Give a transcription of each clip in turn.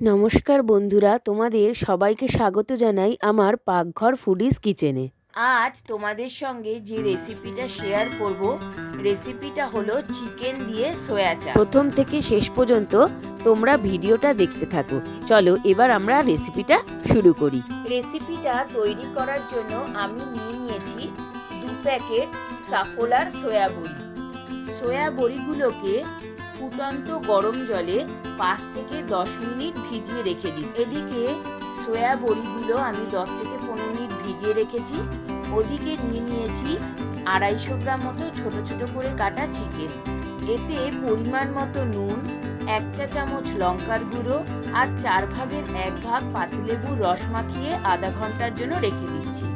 নমস্কার বন্ধুরা, তোমাদের সবাইকে স্বাগত জানাই আমার পাকঘর ফুডিস কিচেনে আজ তোমাদের সঙ্গে যে রেসিপিটা শেয়ার করব রেসিপিটা হলো চিকেন দিয়ে সয়া চা প্রথম থেকে শেষ পর্যন্ত তোমরা ভিডিওটা দেখতে থাকো। চলো এবার আমরা রেসিপিটা শুরু করি। রেসিপিটা তৈরি করার জন্য আমি নিয়ে নিয়েছি দু প্যাকেট সাফোলার সয়া বড়ি। সয়া বড়িগুলোকে ফুটন্ত গরম জলে পাঁচ থেকে দশ মিনিট ভিজিয়ে রেখে দিই এদিকে সয়া বড়িগুলো আমি দশ থেকে পনেরো মিনিট ভিজিয়ে রেখেছি। ওদিকে নিয়ে নিয়েছি আড়াইশো গ্রাম মতো ছোট ছোট করে কাটা চিকেন। এতে পরিমাণ মতো নুন, একটা চামচ লঙ্কার গুঁড়ো আর চার ভাগের এক ভাগ পাতিলেবুর রস মাখিয়ে আধা ঘণ্টার জন্য রেখে দিচ্ছি।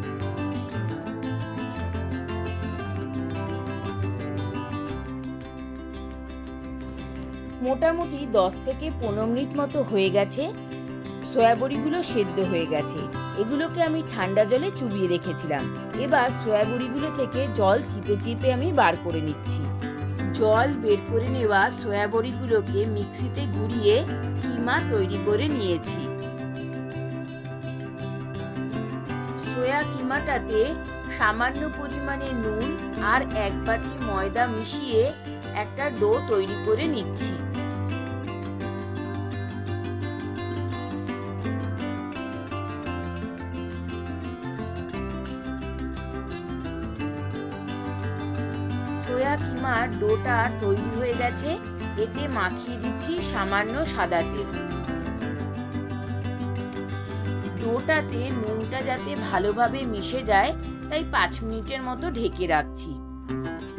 মোটামুটি দশ থেকে পনেরো মিনিট মতো হয়ে গেছে। সয়াবড়িগুলো সেদ্ধ হয়ে গেছে। এগুলোকে আমি ঠান্ডা জলে চুবিয়ে রেখেছিলাম। এবার সয়াবড়িগুলো থেকে জল চিপে চিপে আমি বার করে নিচ্ছি। জল বের করে নেওয়া সয়াবড়িগুলোকে মিক্সিতে গুঁড়িয়ে কিমা তৈরি করে নিয়েছি। সয়া কিমাটাতে সামান্য পরিমাণে নুন আর এক বাটি ময়দা মিশিয়ে একটা ডো তৈরি করে নিচ্ছি। সোয়া কিমার ডোটা তৈরি হয়ে গেছে। এতে মাখিয়ে দিচ্ছি সামান্য সাদা তেল। ডোটাতে নুনটা যাতে ভালোভাবে মিশে যায়, তাই পাঁচ মিনিটের মতো ঢেকে রাখছি।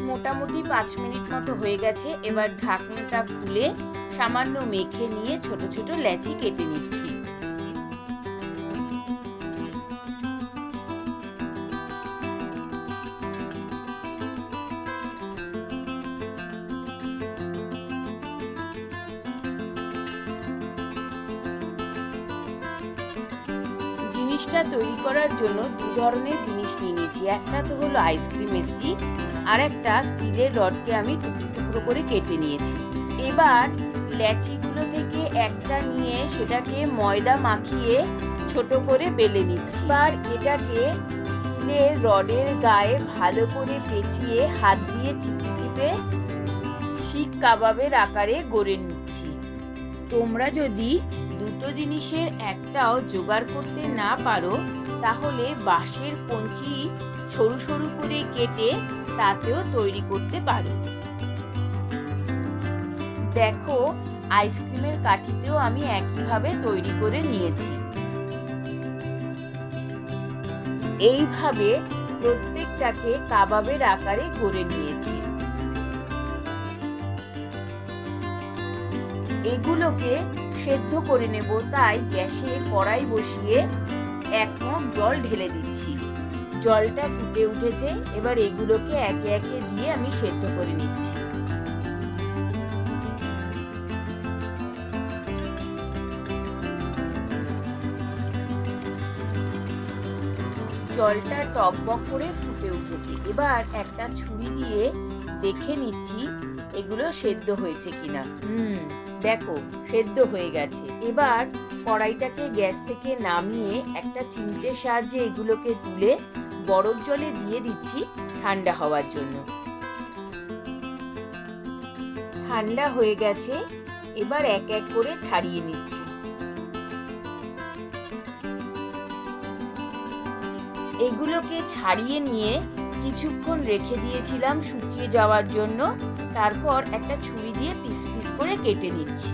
মোটামুটি পাঁচ মিনিট মতো হয়ে গেছে, এবার ঢাকনাটা খুলে সামান্য মেখে নিয়ে ছোট ছোট লেচি কেটে নিচ্ছি। জিনিসটা তৈরি করার জন্য দু ধরনের জিনিস নিয়ে নিয়েছি। একটা তো হলো আইসক্রিম স্টিক, আর একটা স্টিলের রডকে আমি টুকরো টুকরো করে কেটে নিয়েছি। এবার ল্যাচিগুলো থেকে একটা নিয়ে সেটাকে ময়দা মাখিয়ে ছোট করে বেলে নিচ্ছি। এবার এটাকে স্টিলের রডের গায়ে ভালো করে পেঁচিয়ে হাত দিয়ে চিপে চিপে শিক কাবাবের আকারে গড়ে নিচ্ছি। তোমরা যদি দুটো জিনিসের একটাও জোগাড় করতে না পারো, তাহলে বাঁশের কঞ্চি সরু সরু করে কেটে তাতেও তৈরি করতে পারো। দেখো, আইসক্রিমের কাঠিতেও আমি একইভাবে তৈরি করে নিয়েছি। এইভাবে প্রত্যেকটাকে কাবাবের আকারে করে নিয়েছি। এগুলোকে সেদ্ধ করে নেব, তাই গ্যাসে কড়াই বসিয়ে এক মগ জল ঢেলে দিচ্ছি। জলটা ফুটে উঠেছে, এবার এগুলোকে একে একে দিয়ে আমি সেদ্ধ করে নিচ্ছি। জলটা টকবক করে ফুটে উঠেছে। এবার একটা ছুরি দিয়ে দেখে নিচ্ছি এগুলো সেদ্ধ হয়েছে কিনা। হুম, দেখো, সেদ্ধ হয়ে গেছে। এবার কড়াইটাকে গ্যাস থেকে নামিয়ে একটা চিমটের সাহায্যে এগুলোকে তুলে বরফ জলে দিয়ে দিচ্ছি ঠান্ডা হওয়ার জন্য। ঠান্ডা হয়ে গেছে, এবার এক এক করে ছাড়িয়ে নিচ্ছি। এগুলোকে ছাড়িয়ে নিয়ে কিছুক্ষণ রেখে দিয়েছিলাম শুকিয়ে যাওয়ার জন্য। তারপর একটা ছুরি দিয়ে পিস পিস করে কেটে নিচ্ছি।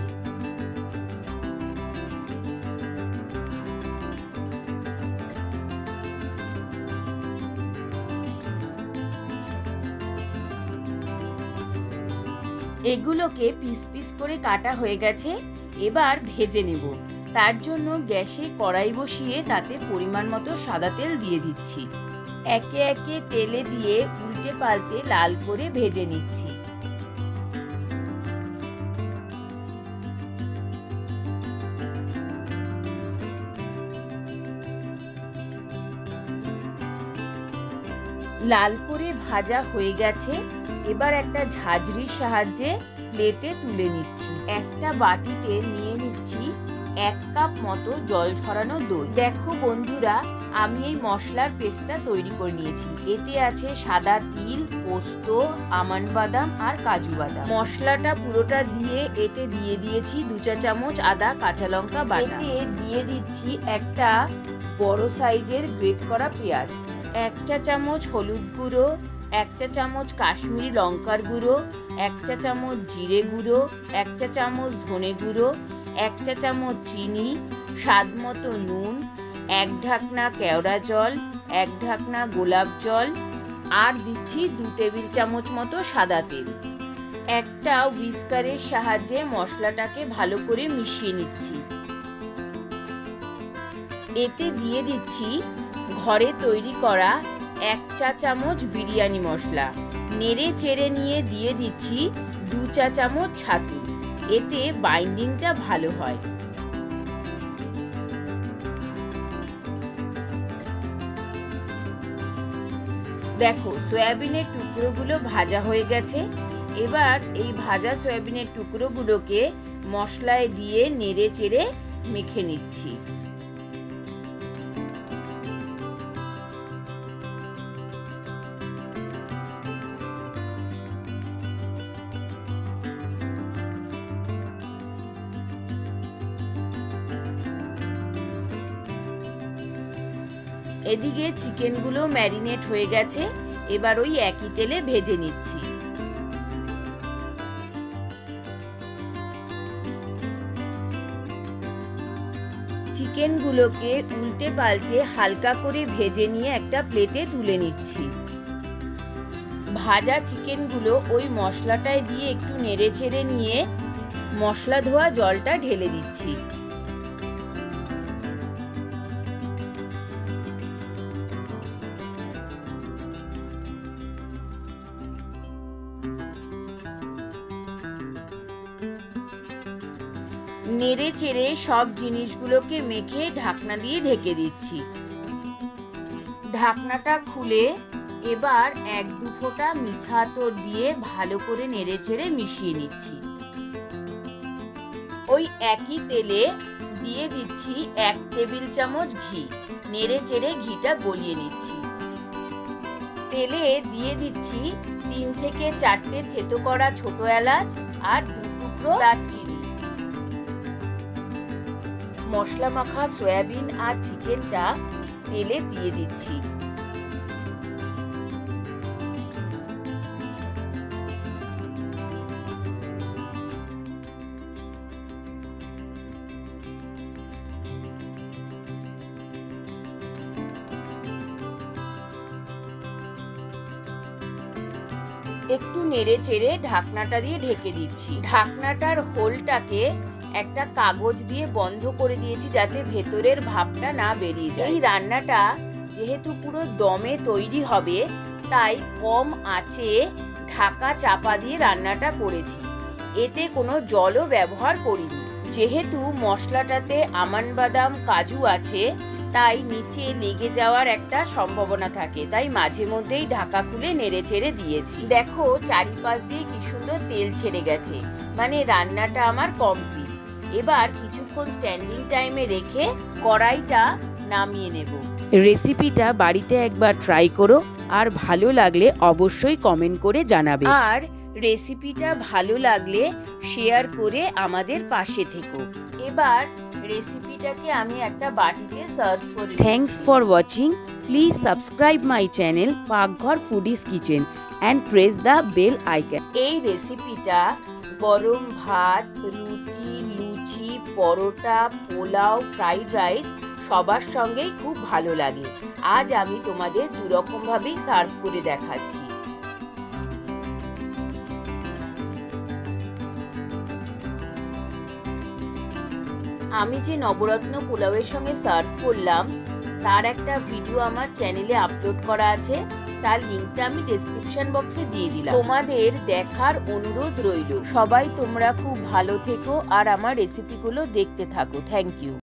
এগুলোকে পিস পিস করে কাটা হয়ে গেছে, এবার ভেজে নেব। তার জন্য গ্যাসে কড়াই বসিয়ে তাতে পরিমাণ মতো সাদা তেল দিয়ে দিচ্ছি। একে একে তেলে দিয়ে উল্টে পাল্টে লাল করে ভেজে নিচ্ছি। লাল করে ভাজা হয়ে গেছে, এবার একটা ঝাঁঝরির সাহায্যে প্লেটে তুলে নিচ্ছি। একটা বাটিতে নিয়ে নিচ্ছি এক কাপ মতো জল ছড়ানো দই। দেখো বন্ধুরা, আমি এই মশলার পেস্টটা তৈরি করে নিয়েছি। এতে আছে সাদা তিল, পোস্ত আমান বাদাম আর কাজু বাদাম। মশলাটা পুরোটা দিয়ে এতে দিয়ে দিয়েছি দু চা চামচ আদা কাঁচা লঙ্কা বাটা। এতে দিয়ে দিচ্ছি একটা বড় সাইজের গ্রেট করা পেঁয়াজ। এক চা চামচ হলুদ গুঁড়ো, এক চা চামচ কাশ্মীরি লঙ্কার গুঁড়ো, এক চা চামচ জিরে গুঁড়ো, এক চা চামচ ধনে গুঁড়ো এক চা চামচ চিনি, স্বাদ মতো নুন, এক ঢাকনা কেওড়া জল, এক ঢাকনা গোলাপ জল, আর দিচ্ছি দু টেবিল চামচ মতো সাদা তেল। একটা উইস্কারের সাহায্যে মশলাটাকে ভালো করে মিশিয়ে নিচ্ছি। এতে দিয়ে দিচ্ছি ঘরে তৈরি করা এক চা চামচ বিরিয়ানি মশলা। নেড়ে চেড়ে নিয়ে দিয়ে দিচ্ছি দু চা চামচ ছাতু। এতে বাইন্ডিংটা ভালো হয়। দেখো, সয়াবিনের টুকরোগুলো ভাজা হয়ে গেছে। এবার এই ভাজা সয়াবিনের টুকরোগুলোকে মশলায় দিয়ে নেড়ে চেড়ে মেখে নিচ্ছি। এদিকে চিকেনগুলো ম্যারিনেট হয়ে গেছে, এবার ওই একই তেলে ভেজে নিচ্ছি। চিকেনগুলোকে উল্টে পাল্টে হালকা করে ভেজে নিয়ে একটা প্লেটে তুলে নিচ্ছি। ভাজা চিকেনগুলো ওই মশলাটায় দিয়ে একটু নেড়ে চেড়ে নিয়ে মশলা ধোয়া জলটা ঢেলে দিচ্ছি। নেড়ে চেড়ে সব জিনিসগুলোকে মেখে ঢাকনা দিয়ে ঢেকে দিচ্ছি। ঢাকনাটা খুলে এবার এক দু ফোঁটা মিঠা আতর দিয়ে ভালো করে নেড়ে চেড়ে মিশিয়ে নিচ্ছি। ওই একই তেলে দিয়ে দিচ্ছি এক টেবিল চামচ ঘি। নেড়ে চেড়ে ঘিটা গলিয়ে নিচ্ছি। তেলে দিয়ে দিচ্ছি তিন থেকে চারটে থেতো করা ছোট এলাচ আর দু টুকরো দারচিনি। মশলা মাখা সয়াবিন আর চিকেনটা তেলে দিয়ে দিচ্ছি। একটু নেড়ে চেড়ে ঢাকনাটা দিয়ে ঢেকে দিচ্ছি। ঢাকনাটার হোলটাকে একটা কাগজ দিয়ে বন্ধ করে দিয়েছি যাতে ভেতরের ভাবটা না বেরিয়ে যায়। এই রান্নাটা যেহেতু পুরো দমে তৈরি হবে, তাই কম আঁচে ঢাকা চাপা দিয়ে রান্নাটা করেছি। এতে কোনো জলও ব্যবহার করিনি। যেহেতু মশলাটাতে আমান বাদাম কাজু আছে, তাই নিচে লেগে যাওয়ার একটা সম্ভাবনা থাকে, তাই মাঝে মধ্যেই ঢাকা খুলে নেড়ে চেড়ে দিয়েছি। দেখো, চারিপাশ দিয়ে কি সুন্দর তেল ছেড়ে গেছে। মানে রান্নাটা আমার কমপ্লিট এবার কিছুক্ষণ স্ট্যান্ডিং টাইমে রেখে কড়াইটা নামিয়ে নেব। রেসিপিটা বাড়িতে একবার ট্রাই করো আর ভালো লাগলে অবশ্যই কমেন্ট করে জানাবে। আর রেসিপিটা ভালো লাগলে শেয়ার করে আমাদের পাশে থেকো। এবার রেসিপিটাকে আমি একটা বাটিতে সার্ভ করে thanks for watching please subscribe my channel Pakghar foodies kitchen and press the bell icon এই রেসিপিটা গরম ভাত রুটি পরোটা, পোলাও, ফ্রাইড রাইস সবার সঙ্গেই খুব ভালো লাগে। আজ আমি তোমাদের দুরকম ভাবেই সার্ভ করে দেখাচ্ছি। আমি যে নবরত্ন পোলাওয়ের সঙ্গে সার্ভ করলাম, তার একটা ভিডিও আমার চ্যানেলে আপলোড করা আছে। তার লিঙ্কটা আমি ডেসক্রিপশন বক্সে দিয়ে দিলাম। তোমাদের দেখার অনুরোধ রইল। সবাই তোমরা খুব ভালো থেকো আর আমার রেসিপিগুলো দেখতে থাকো। Thank you